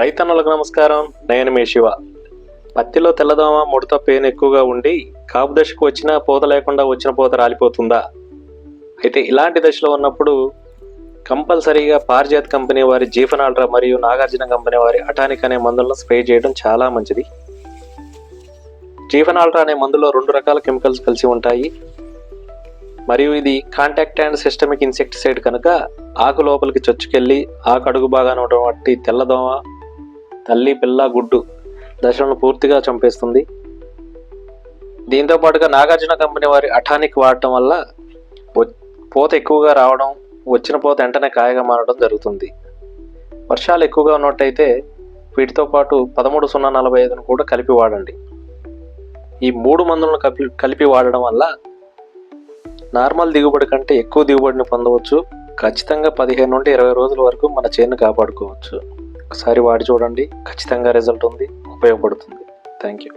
రైతన్నులకు నమస్కారం. నేను మీ శివ. పత్తిలో తెల్లదోమ ముడత పెయిన్ ఎక్కువగా ఉండి కాపు దశకు వచ్చిన పూత లేకుండా వచ్చిన పూత రాలిపోతుందా? అయితే ఇలాంటి దశలో ఉన్నప్పుడు కంపల్సరీగా పార్జాత్ కంపెనీ వారి జీఫనాల్ట్రా మరియు నాగార్జున కంపెనీ వారి అటానిక్ అనే మందులను స్ప్రే చేయడం చాలా మంచిది. జీఫనాల్ట్రా అనే మందులో రెండు రకాల కెమికల్స్ కలిసి ఉంటాయి. మరియు ఇది కాంటాక్ట్ అండ్ సిస్టమిక్ ఇన్సెక్టిసైడ్ కనుక ఆకు లోపలికి చొచ్చుకెళ్ళి ఆకు అడుగు భాగాన ఉన్నటువంటి తెల్లదోమ తల్లి పిల్ల గుడ్డు దశలను పూర్తిగా చంపేస్తుంది. దీంతో పాటుగా నాగార్జున కంపెనీ వారి అఠానిక్ వాడటం వల్ల పోత పూత ఎక్కువగా రావడం వచ్చిన పూత వెంటనే కాయగా మారడం జరుగుతుంది. వర్షాలు ఎక్కువగా ఉన్నట్టయితే వీటితో పాటు పదమూడు సున్నా నలభై ఐదును కూడా కలిపి వాడండి. ఈ మూడు మందులను కలిపి కలిపి వాడడం వల్ల నార్మల్ దిగుబడి కంటే ఎక్కువ దిగుబడిని పొందవచ్చు. ఖచ్చితంగా పదిహేను నుండి ఇరవై రోజుల వరకు మన చేను కాపాడుకోవచ్చు. ఒకసారి వాడి చూడండి. ఖచ్చితంగా రిజల్ట్ ఉంది. ఉపయోగపడుతుంది. Thank you